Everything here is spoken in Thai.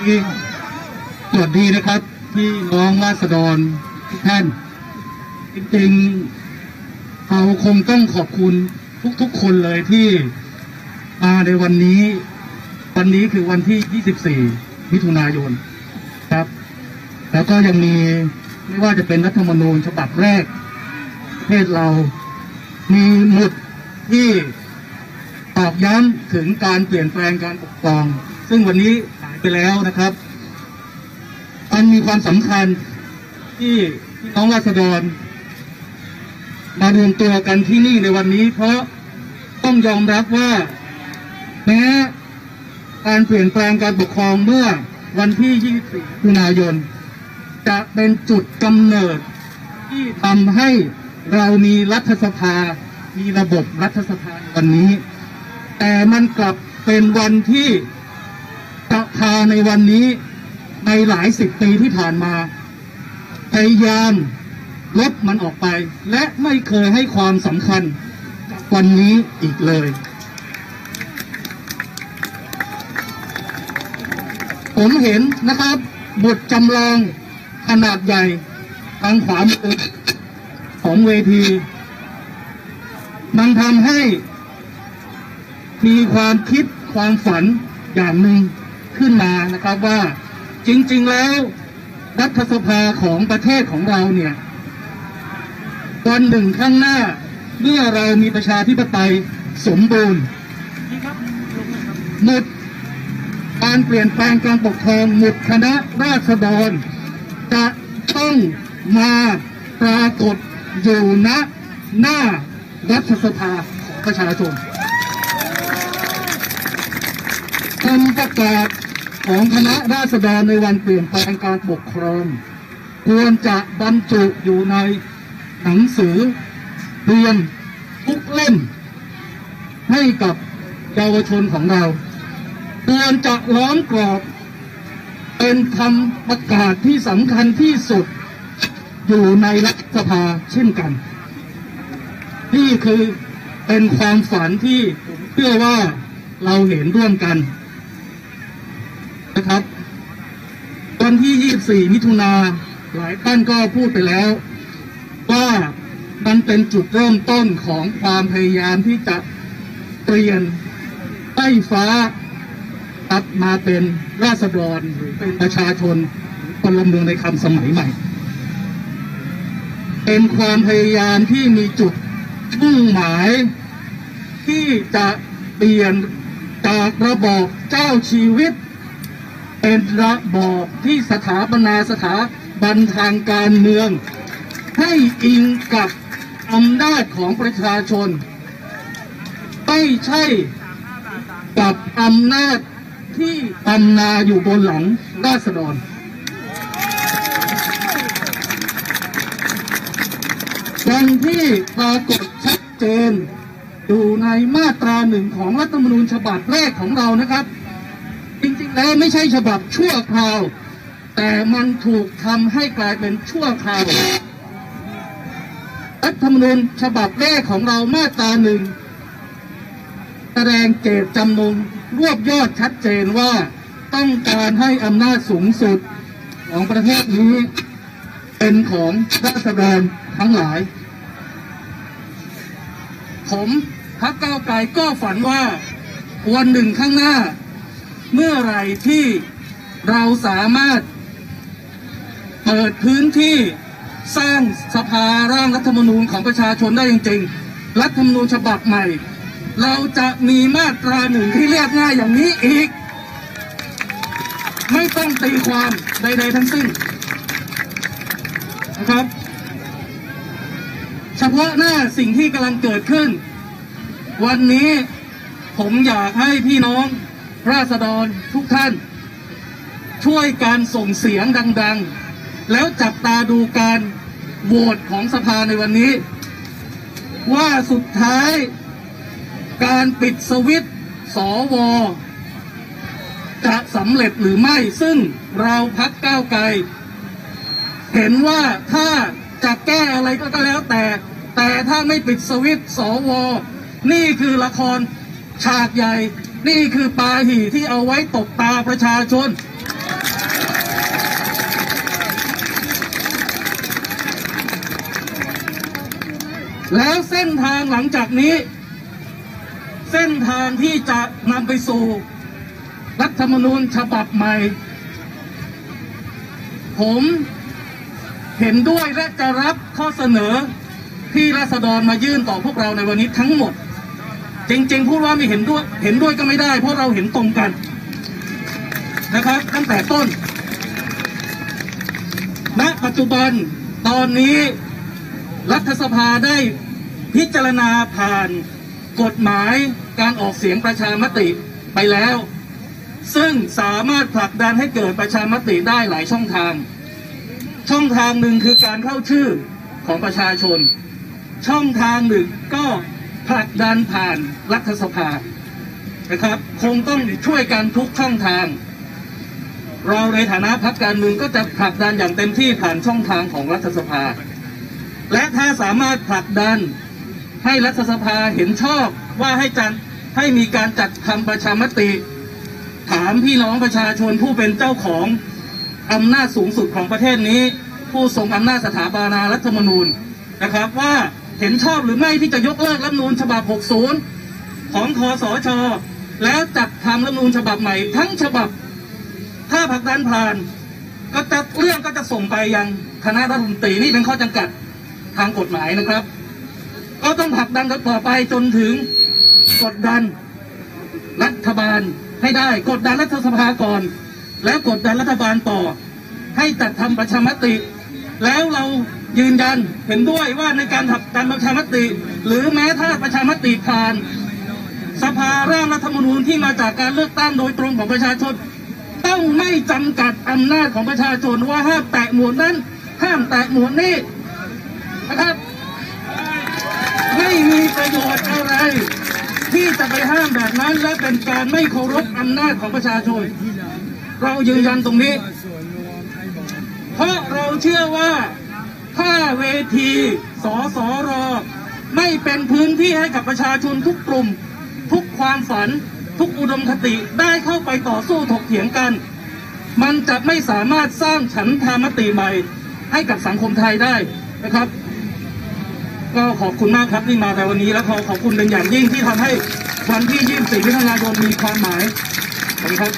สวัสดีนะครับพี่น้องราษฎรทุกท่านจริงๆเราคงต้องขอบคุณทุกๆคนเลยที่มาในวันนี้ วันนี้คือวันที่ 24 มิถุนายนครับ แล้วก็ยังมีไม่ว่าจะเป็นรัฐธรรมนูญฉบับแรกประเทศเรามีหมุดที่ตอกย้ำถึงการเปลี่ยนแปลงการปกครอง ซึ่งวันนี้ ไปแล้วนะครับมันมีความสำคัญที่พี่น้องราษฎร มารวมตัวกันที่นี่ในวันนี้ เพราะต้องยอมรับว่าแม้การเปลี่ยนแปลงการปกครองเมื่อวันที่ 24มิถุนายน จะเป็นจุดกำเนิดที่ทำให้เรามีรัฐสภา มีระบบรัฐสภาวันนี้ แต่มันกลับเป็นวันที่ สภาในวันนี้ในหลายสิบปีที่ผ่านมา พยายามลดมันออกไป และไม่เคยให้ความสำคัญวันนี้อีกเลย ผมเห็นนะครับบทจำลองขนาดใหญ่ทางขวามือของเวที มันทำให้มีความคิดความฝันอย่างหนึ่ง ขึ้นมานะครับว่าจริง ๆ แล้วรัฐสภาของประเทศของเราเนี่ยวันหนึ่งข้างหน้าเมื่อเรามีประชาธิปไตยสมบูรณ์หมดการเปลี่ยนแปลงการปกครองหมุดคณะราษฎร จะต้องมาปรากฏอยู่ณหน้ารัฐสภาของประชาชน คำประกาศของคณะราษฎรในวันเปลี่ยนแปลงการปกครอง ควรจะบรรจุอยู่ในหนังสือเรียนทุกเล่ม ให้กับเยาวชนของเราควรจะล้อมกรอบ เป็นคำประกาศที่สำคัญที่สุด อยู่ในรัฐสภาเช่นกัน นี่คือเป็นความฝันที่เชื่อว่าเราเห็นร่วมกัน นะครับวันที่ 24 มิถุนาหลายท่านก็พูดไปแล้ว ว่ามันเป็นจุดเริ่มต้นของความพยายามที่จะเปลี่ยนใต้ฟ้าตัดมาเป็นราษฎรหรือเป็นประชาชนพลเมืองในคำสมัยใหม่ เป็นความพยายามที่มีจุดมุ่งหมาย ที่จะเปลี่ยนจากระบอบเจ้าชีวิต เป็นระบอบที่สถาปนาสถาบันทางการเมือง ให้อิงกับอำนาจของประชาชน ไม่ใช่กับอำนาจที่ตำนาอยู่บนหลังราษฎรดังที่ปรากฏชัดเจนอยู่ในมาตราหนึ่งของรัฐธรรมนูญฉบับแรกของเรานะครับ แล้วไม่ใช่ฉบับชั่วคราว แต่มันถูกทำให้กลายเป็นชั่วคราวรัฐธรรมนูญฉบับแรกของเรามาตราหนึ่งแสดงเจตจำนงรวบยอดชัดเจนว่าต้องการให้อำนาจสูงสุดของประเทศนี้เป็นของราษฎรทั้งหลาย ผมพักก้าไกลก็ฝันว่าวันหนึ่งข้างหน้า เมื่อไหรที่เราสามารถเปิดพื้นที่สร้างสภาร่างรัฐธรรมนูญของประชาชนได้จริง ๆ รัฐธรรมนูญฉบับใหม่ เราจะมีมาตราหนึ่งที่เรียกง่ายอย่างนี้อีก ไม่ต้องตีความใด ๆ ทั้งสิ้นนะครับ เฉพาะหน้าสิ่งที่กำลังเกิดขึ้น วันนี้ผมอยากให้พี่น้อง ราษฎรทุกท่าน ช่วยการส่งเสียงดัง ๆ แล้วจับตาดูการโหวตของสภาในวันนี้ ว่าสุดท้าย การปิดสวิตช์สวจะสำเร็จหรือไม่ซึ่งเราพักก้าวไกล เห็นว่าถ้าจะแก้อะไรก็แล้วแต่ แต่ถ้าไม่ปิดสวิตช์สวนี่คือละครฉากใหญ่ นี่คือปาหี่ที่เอาไว้ตบตาประชาชน แล้วเส้นทางหลังจากนี้ เส้นทางที่จะนำไปสู่ รัฐธรรมนูญฉบับใหม่ ผมเห็นด้วยและจะรับข้อเสนอที่ราษฎรมายื่นต่อพวกเราในวันนี้ทั้งหมด จริง ๆ พูดว่าไม่เห็นด้วยเห็นด้วยก็ไม่ได้ เพราะเราเห็นตรงกันนะครับ ตั้งแต่ต้นณปัจจุบันตอนนี้รัฐสภาได้พิจารณาผ่านกฎหมายการออกเสียงประชามติไปแล้ว ซึ่งสามารถผลักดันให้เกิดประชามติได้หลายช่องทาง ช่องทางหนึ่งคือการเข้าชื่อของประชาชน ช่องทางหนึ่งก็ ผลักดันผ่านรัฐสภานะครับ คงต้องช่วยกันทุกช่องทาง เราในฐานะพรรคการเมืองก็จะผลักดันอย่างเต็มที่ผ่านช่องทางของรัฐสภา และถ้าสามารถผลักดันให้รัฐสภาเห็นชอบว่าให้จัดให้มีการจัดทำประชามติ ถามพี่น้องประชาชนผู้เป็นเจ้าของอำนาจสูงสุดของประเทศนี้ ผู้ทรงอำนาจสถาปนารัฐธรรมนูญนะครับว่า เห็นชอบหรือไม่ที่จะยกเลิกรัฐมนูญฉบับ 60 ของคอสช แล้วจัดทำรัฐมนูญฉบับใหม่ ทั้งฉบับ ถ้าผักดันผ่าน ก็จะเรื่องก็จะส่งไปยังคณะรัฐมนตรีนี่เป็นข้อจำกัดทางกฎหมายนะครับ ก็ต้องผลักดันกันต่อไปจนถึงกดดันรัฐบาลให้ได้ กดดันรัฐสภาก่อน แล้วกดดันรัฐบาลต่อ ให้จัดทำประชามติ แล้วเรา ยืนยันเห็นด้วยว่าในการทำการประชามติ หรือแม้ถ้าประชามติผ่าน สภาร่างรัฐธรรมนูญที่มาจากการเลือกตั้งโดยตรงของประชาชน ต้องไม่จำกัดอำนาจของประชาชนว่าห้ามแตะหมวดนั้น ห้ามแตะหมวดนี้นะครับ ไม่มีประโยชน์อะไร ที่จะไปห้ามแบบนั้น และเป็นการไม่เคารพอำนาจของประชาชน เรายืนยันตรงนี้ เพราะเราเชื่อว่า ถ้าเวทีสสรไม่เป็นพื้นที่ให้กับประชาชนทุกกลุ่ม ทุกความฝัน ทุกอุดมคติได้เข้าไปต่อสู้ถกเถียงกัน มันจะไม่สามารถสร้างฉันทามติใหม่ให้กับสังคมไทยได้นะครับ ก็ขอบคุณมากครับที่มาในวันนี้และขอขอบคุณเป็นอย่างยิ่งที่ทำให้วันที่ 24มิถุนายนมีความหมายขอบคุณครับ